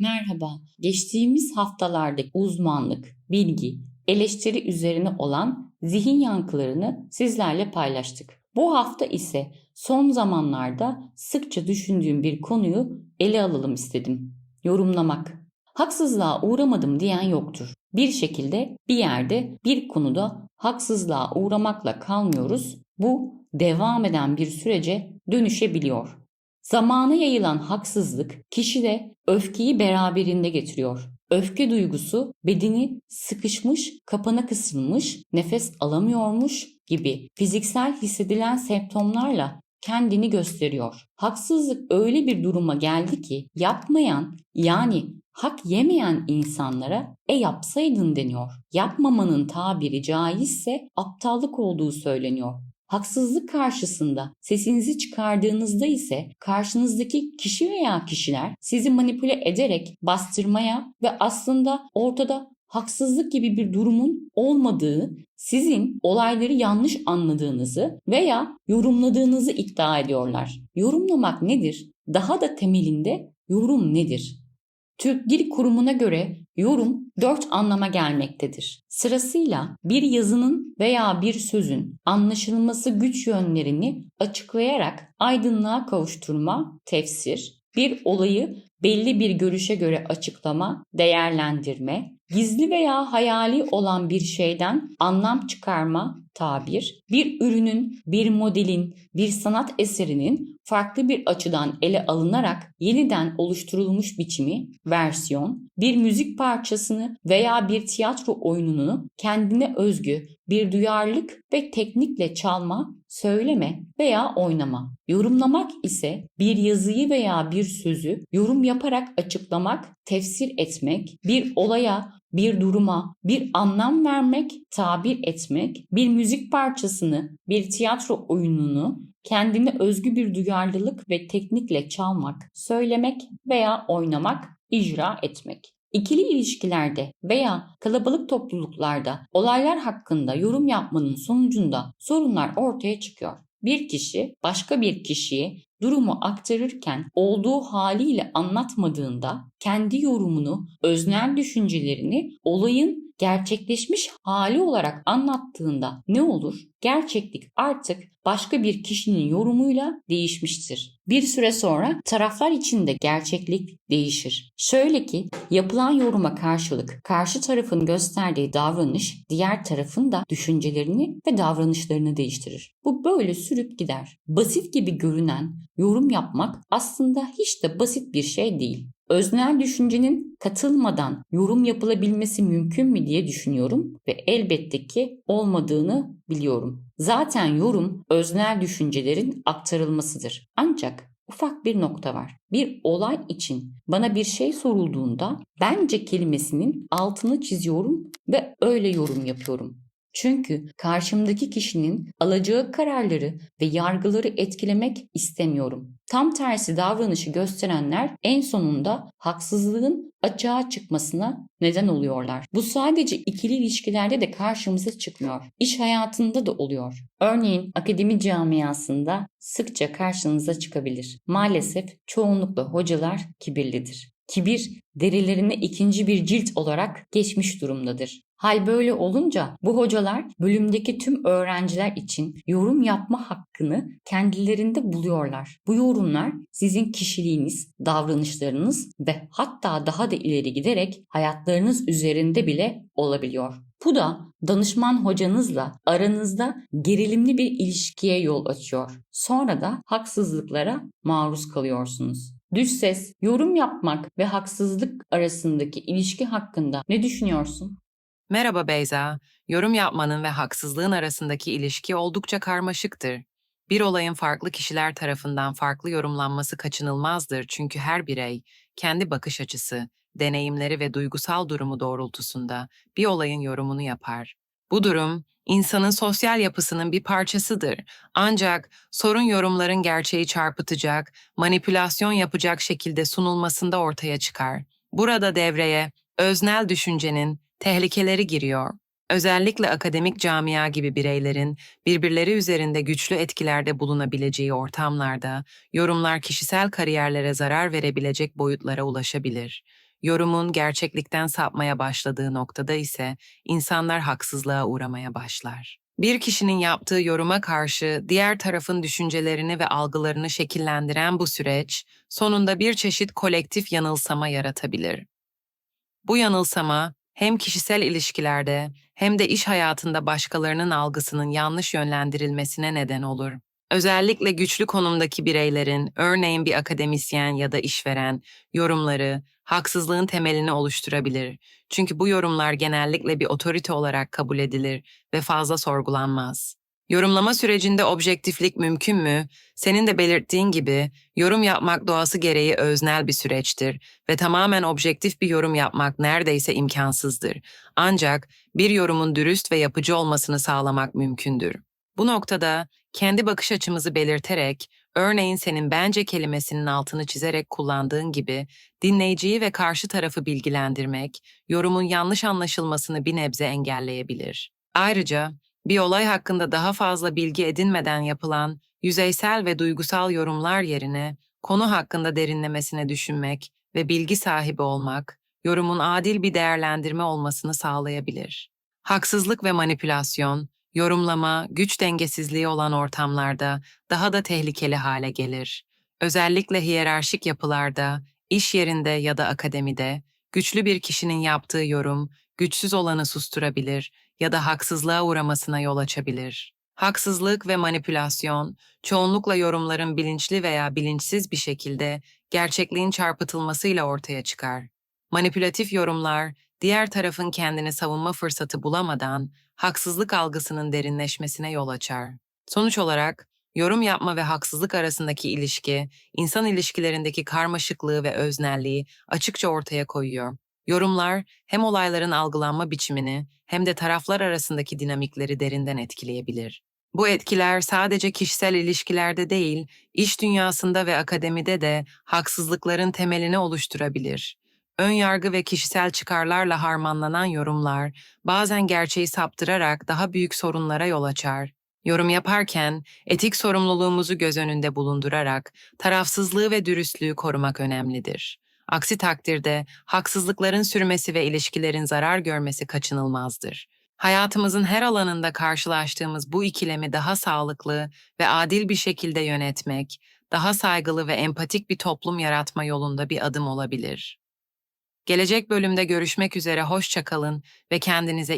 Merhaba. Geçtiğimiz haftalardaki uzmanlık, bilgi, eleştiri üzerine olan zihin yankılarını sizlerle paylaştık. Bu hafta ise son zamanlarda sıkça düşündüğüm bir konuyu ele alalım istedim. Yorumlamak. Haksızlığa uğramadım diyen yoktur. Bir şekilde bir yerde bir konuda haksızlığa uğramakla kalmıyoruz. Bu devam eden bir sürece dönüşebiliyor. Zamana yayılan haksızlık kişide öfkeyi beraberinde getiriyor. Öfke duygusu bedeni sıkışmış, kapana kısılmış, nefes alamıyormuş gibi fiziksel hissedilen semptomlarla kendini gösteriyor. Haksızlık öyle bir duruma geldi ki yapmayan yani hak yemeyen insanlara e yapsaydın deniyor. Yapmamanın tabiri caizse aptallık olduğu söyleniyor. Haksızlık karşısında sesinizi çıkardığınızda ise karşınızdaki kişi veya kişiler sizi manipüle ederek bastırmaya ve aslında ortada haksızlık gibi bir durumun olmadığı, sizin olayları yanlış anladığınızı veya yorumladığınızı iddia ediyorlar. Yorumlamak nedir? Daha da temelinde yorum nedir? Türk Dil Kurumu'na göre yorum dört anlama gelmektedir. Sırasıyla bir yazının veya bir sözün anlaşılması güç yönlerini açıklayarak aydınlığa kavuşturma, tefsir, bir olayı belli bir görüşe göre açıklama, değerlendirme, gizli veya hayali olan bir şeyden anlam çıkarma, tabir, bir ürünün, bir modelin, bir sanat eserinin farklı bir açıdan ele alınarak yeniden oluşturulmuş biçimi, versiyon, bir müzik parçasını veya bir tiyatro oyununu kendine özgü bir duyarlılık ve teknikle çalma, söyleme veya oynama. Yorumlamak ise bir yazıyı veya bir sözü yorum yaparak açıklamak, tefsir etmek, bir olaya, bir duruma, bir anlam vermek, tabir etmek, bir müzik parçasını, bir tiyatro oyununu kendine özgü bir duyarlılık ve teknikle çalmak, söylemek veya oynamak, icra etmek. İkili ilişkilerde veya kalabalık topluluklarda olaylar hakkında yorum yapmanın sonucunda sorunlar ortaya çıkıyor. Bir kişi başka bir kişiye durumu aktarırken olduğu haliyle anlatmadığında kendi yorumunu, öznel düşüncelerini olayın gerçekleşmiş hali olarak anlattığında ne olur? Gerçeklik artık başka bir kişinin yorumuyla değişmiştir. Bir süre sonra taraflar içinde gerçeklik değişir. Şöyle ki yapılan yoruma karşılık karşı tarafın gösterdiği davranış diğer tarafın da düşüncelerini ve davranışlarını değiştirir. Bu böyle sürüp gider. Basit gibi görünen yorum yapmak aslında hiç de basit bir şey değil. Öznel düşüncenin katılmadan yorum yapılabilmesi mümkün mü diye düşünüyorum ve elbette ki olmadığını biliyorum. Zaten yorum öznel düşüncelerin aktarılmasıdır. Ancak ufak bir nokta var. Bir olay için bana bir şey sorulduğunda bence kelimesinin altını çiziyorum ve öyle yorum yapıyorum. Çünkü karşımdaki kişinin alacağı kararları ve yargıları etkilemek istemiyorum. Tam tersi davranışı gösterenler en sonunda haksızlığın açığa çıkmasına neden oluyorlar. Bu sadece ikili ilişkilerde de karşımıza çıkmıyor. İş hayatında da oluyor. Örneğin akademi camiasında sıkça karşınıza çıkabilir. Maalesef çoğunlukla hocalar kibirlidir. Kibir derilerine ikinci bir cilt olarak geçmiş durumdadır. Hal böyle olunca bu hocalar bölümdeki tüm öğrenciler için yorum yapma hakkını kendilerinde buluyorlar. Bu yorumlar sizin kişiliğiniz, davranışlarınız ve hatta daha da ileri giderek hayatlarınız üzerinde bile olabiliyor. Bu da danışman hocanızla aranızda gerilimli bir ilişkiye yol açıyor. Sonra da haksızlıklara maruz kalıyorsunuz. Düş ses, yorum yapmak ve haksızlık arasındaki ilişki hakkında ne düşünüyorsun? Merhaba Beyza. Yorum yapmanın ve haksızlığın arasındaki ilişki oldukça karmaşıktır. Bir olayın farklı kişiler tarafından farklı yorumlanması kaçınılmazdır çünkü her birey kendi bakış açısı, deneyimleri ve duygusal durumu doğrultusunda bir olayın yorumunu yapar. Bu durum insanın sosyal yapısının bir parçasıdır. Ancak sorun yorumların gerçeği çarpıtacak, manipülasyon yapacak şekilde sunulmasında ortaya çıkar. Burada devreye öznel düşüncenin tehlikeleri giriyor. Özellikle akademik camia gibi bireylerin birbirleri üzerinde güçlü etkilerde bulunabileceği ortamlarda yorumlar kişisel kariyerlere zarar verebilecek boyutlara ulaşabilir. Yorumun gerçeklikten sapmaya başladığı noktada ise insanlar haksızlığa uğramaya başlar. Bir kişinin yaptığı yoruma karşı diğer tarafın düşüncelerini ve algılarını şekillendiren bu süreç sonunda bir çeşit kolektif yanılsama yaratabilir. Bu yanılsama hem kişisel ilişkilerde hem de iş hayatında başkalarının algısının yanlış yönlendirilmesine neden olur. Özellikle güçlü konumdaki bireylerin, örneğin bir akademisyen ya da işveren, yorumları haksızlığın temelini oluşturabilir. Çünkü bu yorumlar genellikle bir otorite olarak kabul edilir ve fazla sorgulanmaz. Yorumlama sürecinde objektiflik mümkün mü? Senin de belirttiğin gibi yorum yapmak doğası gereği öznel bir süreçtir ve tamamen objektif bir yorum yapmak neredeyse imkansızdır. Ancak bir yorumun dürüst ve yapıcı olmasını sağlamak mümkündür. Bu noktada kendi bakış açımızı belirterek, örneğin senin bence kelimesinin altını çizerek kullandığın gibi dinleyiciyi ve karşı tarafı bilgilendirmek, yorumun yanlış anlaşılmasını bir nebze engelleyebilir. Ayrıca bir olay hakkında daha fazla bilgi edinmeden yapılan yüzeysel ve duygusal yorumlar yerine konu hakkında derinlemesine düşünmek ve bilgi sahibi olmak, yorumun adil bir değerlendirme olmasını sağlayabilir. Haksızlık ve manipülasyon, yorumlama, güç dengesizliği olan ortamlarda daha da tehlikeli hale gelir. Özellikle hiyerarşik yapılarda, iş yerinde ya da akademide, güçlü bir kişinin yaptığı yorum, güçsüz olanı susturabilir ya da haksızlığa uğramasına yol açabilir. Haksızlık ve manipülasyon, çoğunlukla yorumların bilinçli veya bilinçsiz bir şekilde gerçekliğin çarpıtılmasıyla ortaya çıkar. Manipülatif yorumlar, diğer tarafın kendini savunma fırsatı bulamadan haksızlık algısının derinleşmesine yol açar. Sonuç olarak, yorum yapma ve haksızlık arasındaki ilişki, insan ilişkilerindeki karmaşıklığı ve öznelliği açıkça ortaya koyuyor. Yorumlar hem olayların algılanma biçimini hem de taraflar arasındaki dinamikleri derinden etkileyebilir. Bu etkiler sadece kişisel ilişkilerde değil, iş dünyasında ve akademide de haksızlıkların temelini oluşturabilir. Ön yargı ve kişisel çıkarlarla harmanlanan yorumlar bazen gerçeği saptırarak daha büyük sorunlara yol açar. Yorum yaparken etik sorumluluğumuzu göz önünde bulundurarak tarafsızlığı ve dürüstlüğü korumak önemlidir. Aksi takdirde haksızlıkların sürmesi ve ilişkilerin zarar görmesi kaçınılmazdır. Hayatımızın her alanında karşılaştığımız bu ikilemi daha sağlıklı ve adil bir şekilde yönetmek, daha saygılı ve empatik bir toplum yaratma yolunda bir adım olabilir. Gelecek bölümde görüşmek üzere hoşça kalın ve kendinize